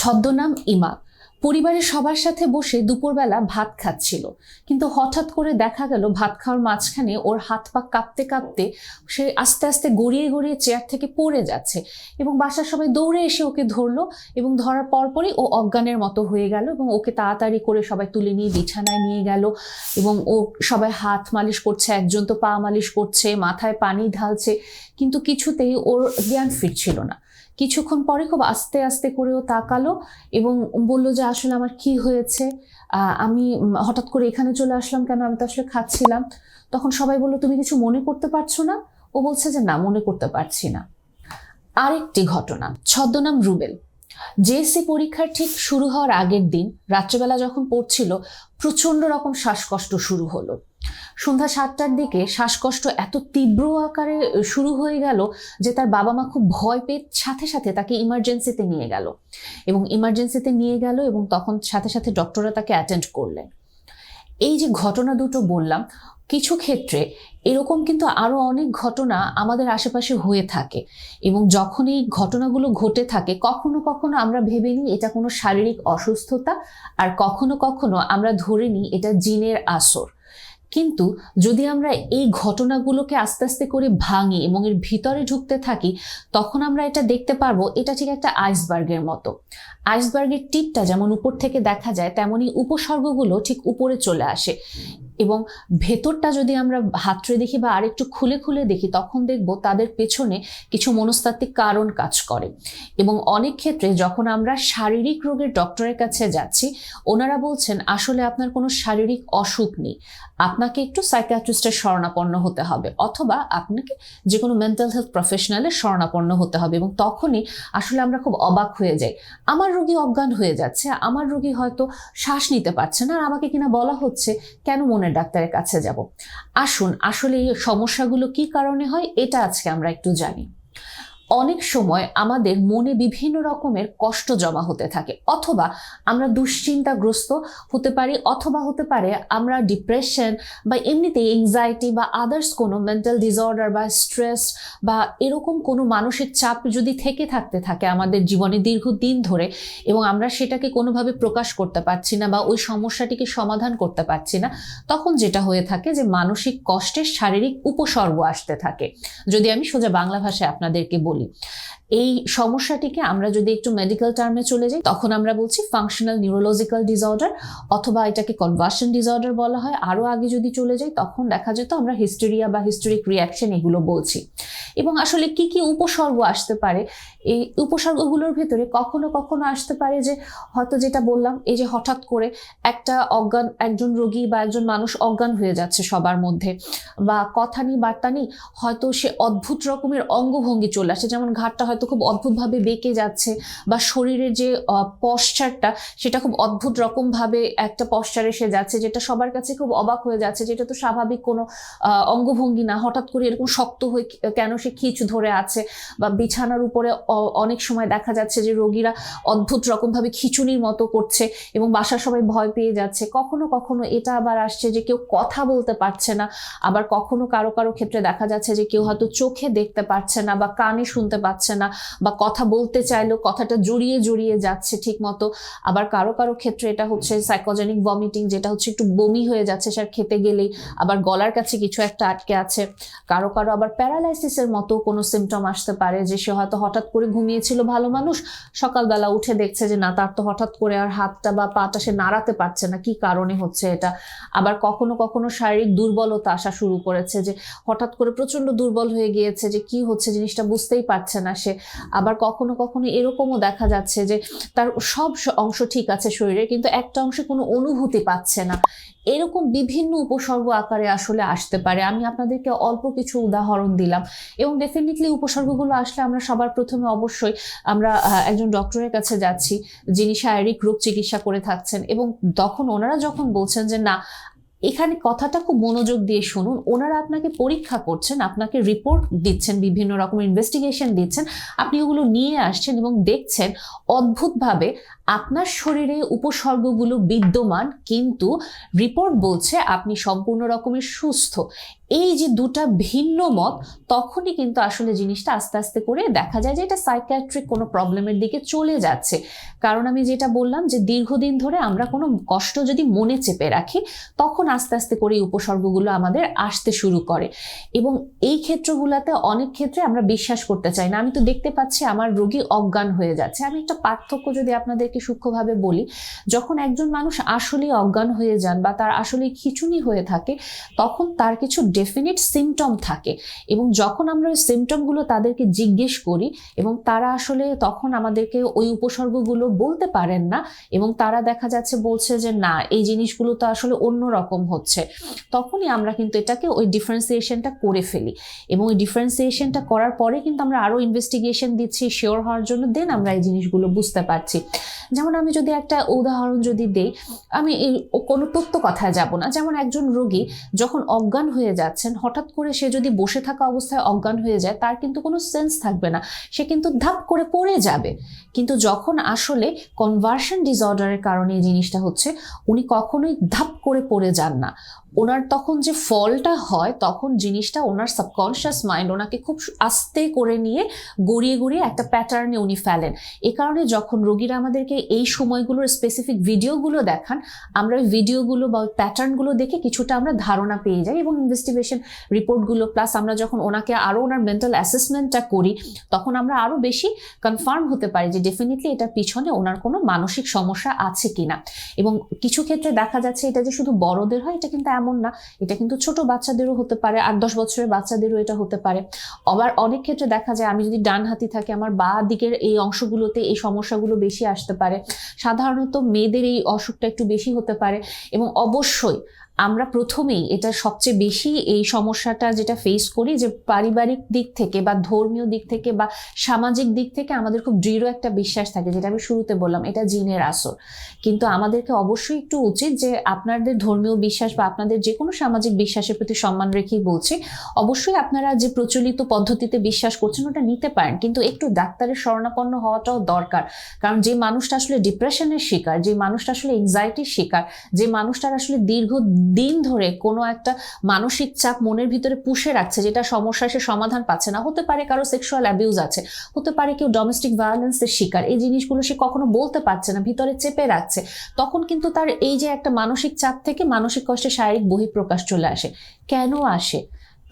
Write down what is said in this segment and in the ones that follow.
ছদ্মনাম ইমা। পরিবারের সবার সাথে বসে দুপুরবেলা ভাত খাচ্ছিল। কিন্তু হঠাৎ করে দেখা গেল, ভাত খাওয়ার মাঝখানে ওর হাত পা কাঁপতে কাঁপতে সে আস্তে আস্তে গড়িয়ে গড়িয়ে চেয়ার থেকে পড়ে যাচ্ছে এবং বাসার সবাই দৌড়ে এসে ওকে ধরলো এবং ধরার পরপরই ও অজ্ঞানের মতো হয়ে গেল এবং ওকে তাড়াতাড়ি করে সবাই তুলে নিয়ে বিছানায় নিয়ে গেল এবং ও সবাই হাত মালিশ করছে, একজন তো পা মালিশ করছে, মাথায় পানি ঢালছে, কিন্তু কিছুতেই ওর জ্ঞান ফিরছিল না। কিছুক্ষণ পরে খুব আস্তে আস্তে করেও তাকালো এবং বলল যে, আসলে আমার কি হয়েছে? আমি হঠাৎ করে এখানে চলে আসলাম কেন? আমি তো আসলে খাচ্ছিলাম। তখন সবাই বলল, তুমি কিছু মনে করতে পারছ না? ও বলছে যে, না, মনে করতে পারছি না। আরেকটি ঘটনা, ছদ্মনাম রুবেল। জেএসসি পরীক্ষার ঠিক শুরু হওয়ার আগের দিন রাত্রেবেলা যখন পড়ছিল প্রচণ্ড রকম শ্বাসকষ্ট শুরু হলো। সন্ধ্যা সাতটার দিকে শ্বাসকষ্ট এত তীব্র আকারে শুরু হয়ে গেল যে তার বাবা মা খুব ভয় পেয়ে সাথে সাথে তাকে ইমার্জেন্সিতে নিয়ে গেল। এবং ইমার্জেন্সিতে নিয়ে গেল এবং তখন সাথে সাথে ডক্টররা তাকে অ্যাটেন্ড করলেন। এই যে ঘটনা দুটো বললাম, কিছু ক্ষেত্রে এরকম কিন্তু আরও অনেক ঘটনা আমাদের আশেপাশে হয়ে থাকে এবং যখন এই ঘটনাগুলো ঘটে থাকে, কখনো কখনো আমরা ভেবে নিই এটা কোনো শারীরিক অসুস্থতা আর কখনো কখনো আমরা ধরে নিই এটা জিনের আসর। কিন্তু যদি আমরা এই ঘটনাগুলোকে আস্তে আস্তে করে ভাঙি এবং এর ভিতরে ঢুকতে থাকি, তখন আমরা এটা দেখতে পারব, এটা ঠিক একটা আইসবার্গের মতো। আইসবার্গের টিপটা যেমন উপর থেকে দেখা যায়, তেমনই উপসর্গগুলো ঠিক উপরে চলে আসে। এবং ভেতরটা যদি আমরা হাতড়ে দেখি বা আরেকটু খুলে খুলে দেখি, তখন দেখব তাদের পেছনে কিছু মনস্তাত্ত্বিক কারণ কাজ করে। এবং অনেক ক্ষেত্রে যখন আমরা শারীরিক রোগের ডক্টরের কাছে যাচ্ছি, ওনারা বলছেন, আসলে আপনার কোনো শারীরিক অসুখ নেই। আপনাকে একটু সাইকিয়াট্রিস্টের শরণাপন্ন হতে হবে অথবা আপনাকে যে কোনো মেন্টাল হেলথ প্রফেশনালের শরণাপন্ন হতে হবে। এবং তখনই আসলে আমরা খুব অবাক হয়ে যাই। আমার রোগী অজ্ঞান হয়ে যাচ্ছে। আমার রোগী হয়তো শ্বাস নিতে পারছে না। আর আমাকে কিনা বলা হচ্ছে, কেন মনের ডাক্তারের কাছে যাব। আসুন, আসলে এই সমস্যাগুলো কি কারণে হয়, এটা আজকে আমরা একটু জানি। অনেক সময় আমাদের মনে বিভিন্ন রকমের কষ্ট জমা হতে থাকে। অথবা আমরা দুশ্চিন্তাগ্রস্ত হতে পারি, অথবা হতে পারে আমরা ডিপ্রেশন বা এমনিতে এংজাইটি বা আদার্স কোনো মেন্টাল ডিসঅর্ডার বা স্ট্রেস বা এরকম কোনো মানসিক চাপ যদি থেকে থাকতে থাকে আমাদের জীবনে দীর্ঘদিন ধরে এবং আমরা সেটাকে কোনোভাবে প্রকাশ করতে পারছি না বা ওই সমস্যাটিকে সমাধান করতে পারছি না, তখন যেটা হয়ে থাকে যে মানসিক কষ্টের শারীরিক উপসর্গ আসতে থাকে। যদি আমি সোজা বাংলা ভাষায় আপনাদেরকে বলি করি এই সমস্যাটিকে আমরা যদি একটু মেডিকেল টার্মে চলে যাই, তখন আমরা বলছি ফাংশনাল নিউরোলজিক্যাল ডিসঅর্ডার অথবা এটাকে কনভার্সন ডিসঅর্ডার বলা হয়। আরও আগে যদি চলে যাই, তখন দেখা যেত আমরা হিস্টেরিয়া বা হিস্টোরিক রিয়াকশন এগুলো বলছি। এবং আসলে কি কি উপসর্গ আসতে পারে? এই উপসর্গগুলোর ভেতরে কখনো কখনো আসতে পারে যে, হয়তো যেটা বললাম, এই যে হঠাৎ করে একটা অজ্ঞান, একজন রোগী বা একজন মানুষ অজ্ঞান হয়ে যাচ্ছে সবার মধ্যে বা কথা নেই, বার্তা নেই, হয়তো সে অদ্ভুত রকমের অঙ্গভঙ্গি চলে আসে। যেমন ঘাটটা হয়তো খুব অদ্ভুতভাবে বেঁকে যাচ্ছে বা শরীরের যে পশ্চারটা সেটা খুব অদ্ভুত রকমভাবে একটা পশ্চার এসে যাচ্ছে, যেটা সবার কাছে খুব অবাক হয়ে যাচ্ছে, যেটা তো স্বাভাবিক কোনো অঙ্গভঙ্গি না। হঠাৎ করে এরকম শক্ত হয়ে কেন সে খিচ ধরে আছে? বা বিছানার উপরে অনেক সময় দেখা যাচ্ছে যে রোগীরা অদ্ভুত রকমভাবে খিচুনির মতো করছে এবং বাসার সবাই ভয় পেয়ে যাচ্ছে। কখনো কখনো এটা আবার আসছে যে কেউ কথা বলতে পারছে না। আবার কখনো কারও কারও ক্ষেত্রে দেখা যাচ্ছে যে কেউ হয়তো চোখে দেখতে পারছে না বা কানে শুনতে পাচ্ছে না। বা কথা বলতে চাইলেও কথাটা জড়িয়ে জড়িয়ে যাচ্ছে ঠিক মতো আবার কারও কারও ক্ষেত্রে এটা হচ্ছে সাইকোজেনিক ভমিটিং যেটা হচ্ছে একটু বমি হয়ে যাচ্ছে স্যার খেতে গেলেই আবার গলার কাছে কিছু একটা আটকে আছে। কারও কারও আবার প্যারালাইসিসের মতো কোনো সিমটম আসতে পারে, যে সে হয়তো হঠাৎ করে ঘুমিয়েছিল ভালো মানুষ, সকালবেলা উঠে দেখছে যে না, তার তো হঠাৎ করে আর হাতটা বা পাটা সে নাড়াতে পারছে না, কি কারণে হচ্ছে এটা? আবার কখনো কখনো শারীরিক দুর্বলতা আসা শুরু করেছে, যে হঠাৎ করে প্রচণ্ড দুর্বল হয়ে গিয়েছে, যে কি হচ্ছে জিনিসটা বুঝতেই পারছে না সে। আবার কখনো কখনো এরকমও দেখা যাচ্ছে যে তার সব অংশ ঠিক আছে শরীরে, কিন্তু একটা অংশে কোনো অনুভূতি পাচ্ছে না। এরকম বিভিন্ন উপসর্গ আকারে আসলে আসতে পারে। আমি আপনাদেরকে অল্প কিছু উদাহরণ দিলাম এবং ডেফিনেটলি উপসর্গগুলো আসলে আমরা সবার প্রথমে অবশ্যই আমরা একজন ডক্টরের কাছে যাচ্ছি, যিনি শারীরিক রোগ চিকিৎসা করে থাকছেন এবং তখন ওনারা যখন বলছেন যে না এখানে কথাটা খুব মনোযোগ দিয়ে শুনুন। ওনারা আপনাকে পরীক্ষা করছেন, আপনাকে রিপোর্ট দিচ্ছেন, বিভিন্ন রকম ইনভেস্টিগেশন দিচ্ছেন। আপনি ওগুলো নিয়ে আসছেন এবং দেখছেন অদ্ভুতভাবে আপনার শরীরে উপসর্গগুলো বিদ্যমান, কিন্তু রিপোর্ট বলছে আপনি সম্পূর্ণ রকমের সুস্থ। এই যে দুটা ভিন্ন মত, তখনই কিন্তু আসলে জিনিসটা আস্তে আস্তে করে দেখা যায় যে এটা সাইকিয়াট্রিক কোনো প্রবলেমের দিকে চলে যাচ্ছে। কারণ আমি যেটা বললাম যে দীর্ঘদিন ধরে আমরা কোনো কষ্ট যদি মনে চেপে রাখি, তখন আস্তে আস্তে করে এই উপসর্গগুলো আমাদের আসতে শুরু করে। এবং এই ক্ষেত্রগুলোতে অনেক ক্ষেত্রে আমরা বিশ্বাস করতে চাই না। আমি তো দেখতে পাচ্ছি আমার রোগী অজ্ঞান হয়ে যাচ্ছে। আমি একটা পার্থক্য যদি আপনাদেরকে সূক্ষ্মভাবে বলি, যখন একজন মানুষ আসলেই অজ্ঞান হয়ে যান বা তার আসলে খিচুনি হয়ে থাকে, তখন তার কিছু ডেফিনিট সিমটম থাকে। এবং যখন আমরা ওই সিমটমগুলো তাদেরকে জিজ্ঞেস করি এবং তারা আসলে তখন আমাদেরকে ওই উপসর্গগুলো বলতে পারেন না এবং তারা দেখা যাচ্ছে বলছে যে, না, এই জিনিসগুলো তো আসলে অন্য রকম হচ্ছে। তখনই আমরা কিন্তু এটাকে ওই ডিফারেন্সিয়েশনটা করে ফেলি। এবং ওই ডিফারেন্সিয়েশনটা করার পরে কিন্তু আমরা আরও ইনভেস্টিগেশন দিচ্ছি শিওর হওয়ার জন্য দেন আমরা এই জিনিসগুলো বুঝতে পারছি। যেমন আমি যদি একটা উদাহরণ যদি দেই, আমি কোনো তথ্য কথায় যাব না। যেমন একজন রোগী যখন অজ্ঞান হয়ে যাচ্ছেন, হঠাৎ করে সে যদি বসে থাকা অবস্থায় অজ্ঞান হয়ে যায়, তার কিন্তু কোনো সেন্স থাকবে না। সে কিন্তু ধাপ করে পড়ে যাবে। কিন্তু যখন আসলে কনভার্সন ডিসঅর্ডারের কারণে এই জিনিসটা হচ্ছে, উনি কখনোই ধাপ করে পড়ে যান না। ওনার তখন যে ফলটা হয়, তখন জিনিসটা ওনার সাবকনশিয়াস মাইন্ড ওনাকে খুব আস্তে করে নিয়ে গড়িয়ে গড়িয়ে একটা প্যাটার্নে উনি ফেলেন। এ কারণে যখন রোগীরা আমাদেরকে এই সময়গুলোর স্পেসিফিক ভিডিওগুলো দেখান, আমরা ওই ভিডিওগুলো বা ওই প্যাটার্নগুলো দেখে কিছুটা আমরা ধারণা পেয়ে যাই এবং ইনভেস্টিগেশন রিপোর্টগুলো প্লাস আমরা যখন ওনাকে আরও ওনার মেন্টাল অ্যাসেসমেন্টটা করি, তখন আমরা আরও বেশি কনফার্ম হতে পারি যে ডেফিনেটলি এটার পিছনে ওনার কোনো মানসিক সমস্যা আছে কিনা। এবং কিছু ক্ষেত্রে দেখা যাচ্ছে এটা যে শুধু বড়দের হয়, এটা কিন্তু এমন না, এটা কিন্তু ছোট বাচ্চাদেরও হতে পারে, আট দশ বছরের বাচ্চাদেরও এটা হতে পারে। আবার অনেক ক্ষেত্রে দেখা যায়, আমি যদি ডান হাতি থাকি, আমার বা দিকের এই অংশগুলোতে এই সমস্যাগুলো বেশি আসতে পারে। সাধারণত মেয়েদের এই অসুখটা একটু বেশি হতে পারে এবং অবশ্যই আমরা প্রথমেই এটা সবচেয়ে বেশি এই সমস্যাটা যেটা ফেস করি যে পারিবারিক দিক থেকে বা ধর্মীয় দিক থেকে বা সামাজিক দিক থেকে আমাদের খুব দৃঢ় একটা বিশ্বাস থাকে, যেটা আমি শুরুতে বললাম, এটা জিনের আসর। কিন্তু আমাদেরকে অবশ্যই একটু উচিত যে আপনাদের ধর্মীয় বিশ্বাস বা আপনাদের যে কোনো সামাজিক বিশ্বাসের প্রতি সম্মান রেখেই বলছি, অবশ্যই আপনারা যে প্রচলিত পদ্ধতিতে বিশ্বাস করছেন ওটা নিতে পারেন, কিন্তু একটু ডাক্তারের শরণাপন্ন হওয়াটাও দরকার। কারণ যে মানুষটা আসলে ডিপ্রেশনের শিকার, যে মানুষটা আসলে এংজাইটির শিকার, যে মানুষটার আসলে দীর্ঘ দিন ধরে কোনো একটা মানসিক চাপ মনের ভিতরে পুষে রাখছে, যেটা সমস্যা সে সমাধান পাচ্ছে না। হতে পারে কারও সেক্সুয়াল অ্যাবিউজ আছে, হতে পারে কেউ ডোমেস্টিক ভায়োলেন্সের শিকার। এই জিনিসগুলো সে কখনো বলতে পারছে না, ভিতরে চেপে রাখছে। তখন কিন্তু তার এই যে একটা মানসিক চাপ থেকে মানসিক কষ্টে শারীরিক বহিঃপ্রকাশ চলে আসে। কেন আসে?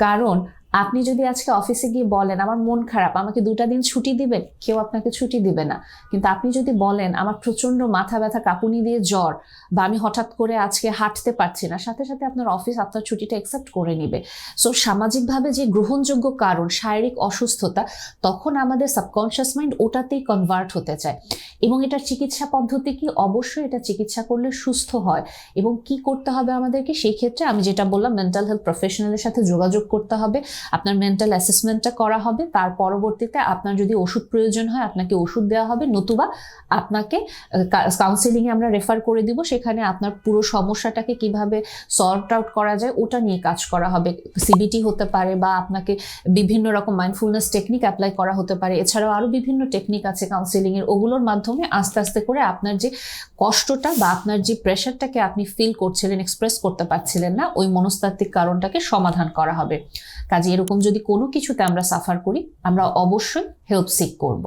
কারণ আপনি যদি আজকে অফিসে গিয়ে বলেন, আমার মন খারাপ, আমাকে দুটা দিন ছুটি দিবেন কেউ আপনাকে ছুটি দিবে না। কিন্তু আপনি যদি বলেন, আমার প্রচণ্ড মাথা ব্যথা, কাঁপুনি দিয়ে জ্বর, বা আমি হঠাৎ করে আজকে হাঁটতে পারছি না সাথে সাথে আপনার অফিস আপনার ছুটিটা অ্যাকসেপ্ট করে নিবে। সো সামাজিকভাবে যে গ্রহণযোগ্য কারণ, শারীরিক অসুস্থতা, তখন আমাদের সাবকনশিয়াস মাইন্ড ওটাতেই কনভার্ট হতে চায়। এবং এটার চিকিৎসা পদ্ধতি কি? অবশ্যই এটা চিকিৎসা করলে সুস্থ হয়। এবং কি করতে হবে আমাদেরকে? সেই ক্ষেত্রে আমি যেটা বললাম মেন্টাল হেলথ প্রফেশনালের সাথে যোগাযোগ করতে হবে। আপনার মেন্টাল অ্যাসেসমেন্টটা করা হবে, তার পরবর্তীতে আপনার যদি ওষুধ প্রয়োজন হয়, আপনাকে ওষুধ দেওয়া হবে, নতুবা আপনাকে কাউন্সিলিংয়ে আমরা রেফার করে দিব, সেখানে আপনার পুরো সমস্যাটাকে কীভাবে সর্ট আউট করা যায়, ওটা নিয়ে কাজ করা হবে। সিবিটি হতে পারে বা আপনাকে বিভিন্ন রকম মাইন্ডফুলনেস টেকনিক অ্যাপ্লাই করা হতে পারে। এছাড়াও আরও বিভিন্ন টেকনিক আছে কাউন্সিলিংয়ের ওগুলোর মাধ্যমে আস্তে আস্তে করে আপনার যে কষ্টটা বা আপনার যে প্রেশারটাকে আপনি ফিল করছিলেন এক্সপ্রেস করতে পারছিলেন না, ওই মনস্তাত্ত্বিক কারণটাকে সমাধান করা হবে। কাজে এরকম যদি কোনো কিছুতে আমরা সাফার করি আমরা অবশ্যই হেল্প সিক করব।